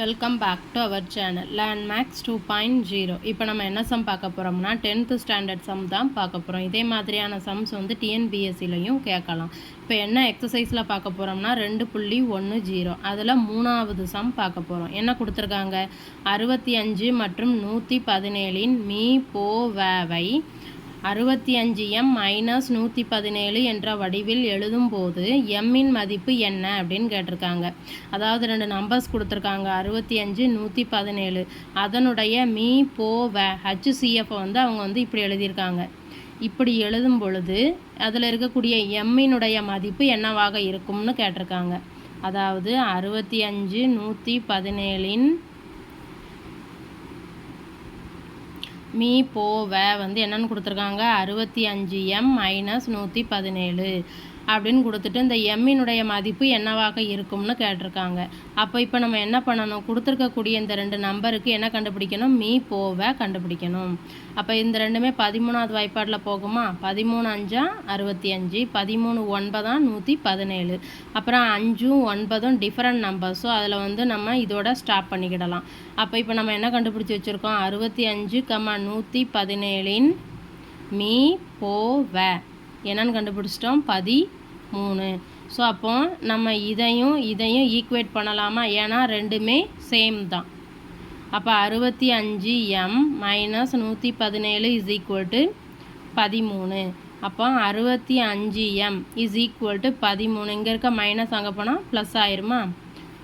Welcome back to our channel land max two point zero இப்போ நம்ம என்ன some பார்க்க போகிறோம்னா டென்த்து ஸ்டாண்டர்ட் சம் தான் பார்க்க போகிறோம் இதே மாதிரியான சம்ஸ் வந்து டிஎன்பிஎஸ்சிலையும் கேட்கலாம். இப்போ என்ன எக்ஸசைஸில் பார்க்க போகிறோம்னா ரெண்டு புள்ளி ஒன்று ஜீரோ அதில் மூணாவது சம் பார்க்க போகிறோம் என்ன கொடுத்துருக்காங்க? அறுபத்தி அஞ்சு மற்றும் நூற்றி பதினேழின் மீ போ வேவை அறுபத்தி அஞ்சு எம் மைனஸ் நூற்றி பதினேழு என்ற வடிவில் எழுதும்போது எம்மின் மதிப்பு என்ன அப்படின்னு கேட்டிருக்காங்க. அதாவது ரெண்டு நம்பர்ஸ் கொடுத்துருக்காங்க. அறுபத்தி அஞ்சு நூற்றி பதினேழு. அதனுடைய மீ போ வே ஹச்சிசிஎஃப் வந்து அவங்க வந்து இப்படி எழுதியிருக்காங்க. இப்படி எழுதும் பொழுது அதில் இருக்கக்கூடிய எம்மினுடைய மதிப்பு என்னவாக இருக்கும்னு கேட்டிருக்காங்க. அதாவது அறுபத்தி அஞ்சு நூற்றி பதினேழின் மீ போவ வந்து என்னென்னு கொடுத்துருக்காங்க. அறுபத்தி அஞ்சு எம் மைனஸ் நூற்றி பதினேழு. அப்படின்னு கொடுத்துட்டு இந்த எம்மினுடைய மதிப்பு என்னவாக இருக்கும்னு கேட்டிருக்காங்க. அப்போ இப்போ நம்ம என்ன பண்ணணும்? கொடுத்துருக்கக்கூடிய இந்த ரெண்டு நம்பருக்கு என்ன கண்டுபிடிக்கணும்? மீ போவை கண்டுபிடிக்கணும். அப்போ இந்த ரெண்டுமே பதிமூணாவது வாய்ப்பாட்டில் போகுமா? பதிமூணு அஞ்சா அறுபத்தி அஞ்சு பதிமூணு ஒன்பதாம் நூற்றி பதினேழு. அப்புறம் அஞ்சும் ஒன்பதும் டிஃப்ரெண்ட் நம்பர்ஸ் ஸோ அதில் வந்து நம்ம இதோட ஸ்டாப் பண்ணிக்கிடலாம். அப்போ இப்போ நம்ம என்ன கண்டுபிடிச்சி வச்சுருக்கோம்? அறுபத்தி அஞ்சு கம்மா நூற்றி பதினேழின் மீ போவ என்னன்னு கண்டுபிடிச்சிட்டோம். பதி மூணு ஸோ அப்போ நம்ம இதையும் இதையும் ஈக்குவேட் பண்ணலாமா? ஏன்னா ரெண்டுமே சேம் தான். அப்போ அறுபத்தி அஞ்சு எம் மைனஸ் நூற்றி பதினேழு இஸ் ஈக்குவல் டு பதிமூணு. அப்போ அறுபத்தி அஞ்சு எம் இஸ் ஈக்குவல் டு பதிமூணு. இங்கே இருக்க மைனஸ் அங்கே போனால் ப்ளஸ் ஆயிருமா?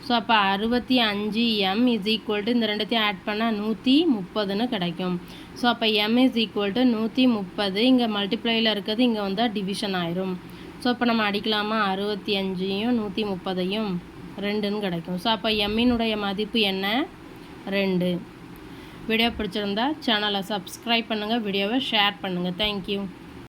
ஸோ அப்போ அறுபத்தி அஞ்சு எம் இஸ் ஈக்குவல் டு இந்த ரெண்டுத்தையும் ஆட் பண்ணால் நூற்றி முப்பதுன்னு கிடைக்கும். ஸோ அப்போ எம் இஸ் ஈக்குவல் டு நூற்றி முப்பது. இங்கே மல்டிப்ளையில் இருக்கிறது இங்கே வந்தால் டிவிஷன் ஆயிரும். ஸோ இப்போ நம்ம அடிக்கலாமா? அறுபத்தி அஞ்சையும் நூற்றி முப்பதையும் ரெண்டுன்னு கிடைக்கும். ஸோ அப்போ எம்மினுடைய மதிப்பு என்ன? ரெண்டு. வீடியோ பிடிச்சிருந்தா சேனலை சப்ஸ்கிரைப் பண்ணுங்கள் வீடியோவை ஷேர் பண்ணுங்கள் தேங்க்யூ